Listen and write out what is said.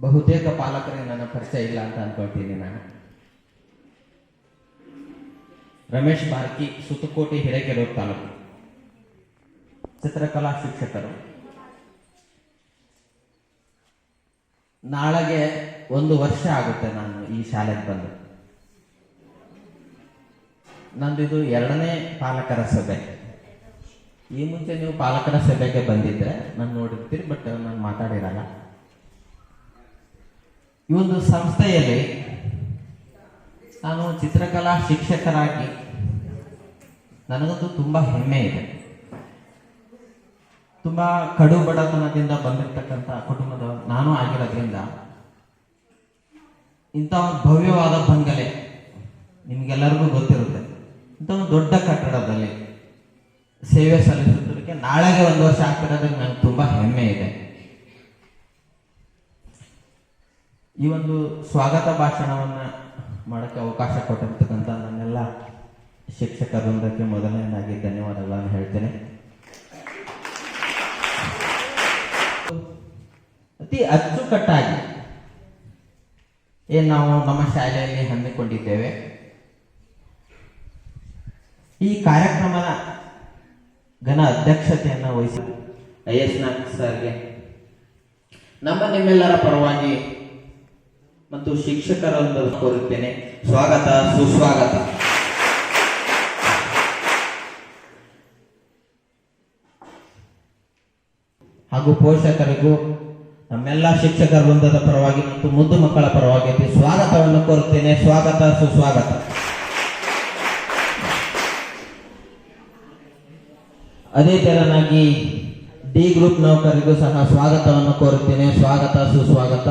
ಬಹುತೇಕ ಪಾಲಕರಿಗೆ ನನ್ನ ಪರಿಚಯ ಇಲ್ಲ ಅಂತ ಅನ್ಕೊಳ್ತೀನಿ ನಾನು. ರಮೇಶ್ ಬಾರ್ಕಿ, ಸುತ್ತಕೋಟಿ ಹಿರೇಕೆರೂರು ತಾಲೂಕು. ಚಿತ್ರಕಲಾ ಶಿಕ್ಷಕರು. ನಾಳೆಗೆ ಒಂದು ವರ್ಷ ಆಗುತ್ತೆ ನಾನು ಈ ಶಾಲೆಗೆ ಬಂದು. ನಂದು ಇದು ಎರಡನೇ ಪಾಲಕರ ಸಭೆ. ಈ ಮುಂಚೆ ನೀವು ಪಾಲಕರ ಸಭೆಗೆ ಬಂದಿದ್ರೆ ನಾನು ನೋಡಿರ್ತೀರಿ ಬಟ್ ನಾನು ಮಾತಾಡಿರಲ್ಲ. ಈ ಒಂದು ಸಂಸ್ಥೆಯಲ್ಲಿ ನಾನು ಚಿತ್ರಕಲಾ ಶಿಕ್ಷಕರಾಗಿ ನನಗಂತೂ ತುಂಬ ಹೆಮ್ಮೆ ಇದೆ. ತುಂಬಾ ಕಡು ಬಡತನದಿಂದ ಬಂದಿರತಕ್ಕಂಥ ಕುಟುಂಬದ ನಾನು ಆಗಿರೋದ್ರಿಂದ ಇಂಥ ಒಂದು ಭವ್ಯವಾದ ಬಂಗಲೆ ನಿಮ್ಗೆಲ್ಲರಿಗೂ ಗೊತ್ತಿರುತ್ತೆ. ಇಂಥ ಒಂದು ದೊಡ್ಡ ಕಟ್ಟಡದಲ್ಲಿ ಸೇವೆ ಸಲ್ಲಿಸುವುದಕ್ಕೆ ನಾಳೆಗೆ ಒಂದು ವರ್ಷ ಆಗ್ತಿರೋದಕ್ಕೆ ನನಗೆ ತುಂಬ ಹೆಮ್ಮೆ ಇದೆ. ಈ ಒಂದು ಸ್ವಾಗತ ಭಾಷಣವನ್ನ ಮಾಡಕ್ಕೆ ಅವಕಾಶ ಕೊಟ್ಟಿರ್ತಕ್ಕಂಥ ನನ್ನೆಲ್ಲ ಶಿಕ್ಷಕ ವೃಂದಕ್ಕೆ ಮೊದಲನೇದಾಗಿ ಧನ್ಯವಾದಗಳನ್ನು ಹೇಳ್ತೇನೆ. ಅತಿ ಅಚ್ಚುಕಟ್ಟಾಗಿ ಏನ್ ನಾವು ನಮ್ಮ ಶಾಲೆಯಲ್ಲಿ ಹಮ್ಮಿಕೊಂಡಿದ್ದೇವೆ. ಈ ಕಾರ್ಯಕ್ರಮದ ಘನ ಅಧ್ಯಕ್ಷತೆಯನ್ನು ವಹಿಸಿ ಐ ಎಸ್ ನಾಗ್ ಸರ್ಗೆ. ನಮ್ಮ ನಿಮ್ಮೆಲ್ಲರ ಪರವಾಗಿ ಮತ್ತು ಶಿಕ್ಷಕರೊಂದು ಕೋರುತ್ತೇನೆ. ಸ್ವಾಗತ, ಸುಸ್ವಾಗತ. ಹಾಗೂ ಪೋಷಕರಿಗೂ, ನಮ್ಮೆಲ್ಲ ಶಿಕ್ಷಕರ ವೃಂದದ ಪರವಾಗಿ ಮತ್ತು ಮುದ್ದು ಮಕ್ಕಳ ಪರವಾಗಿ ಸ್ವಾಗತವನ್ನು ಕೋರುತ್ತೇನೆ. ಸ್ವಾಗತ, ಸುಸ್ವಾಗತ. ಅದೇ ತರನಾಗಿ ಡಿ ಗ್ರೂಪ್ ನೌಕರಿಗೂ ಸಹ ಸ್ವಾಗತವನ್ನು ಕೋರುತ್ತೇನೆ. ಸ್ವಾಗತ, ಸುಸ್ವಾಗತ.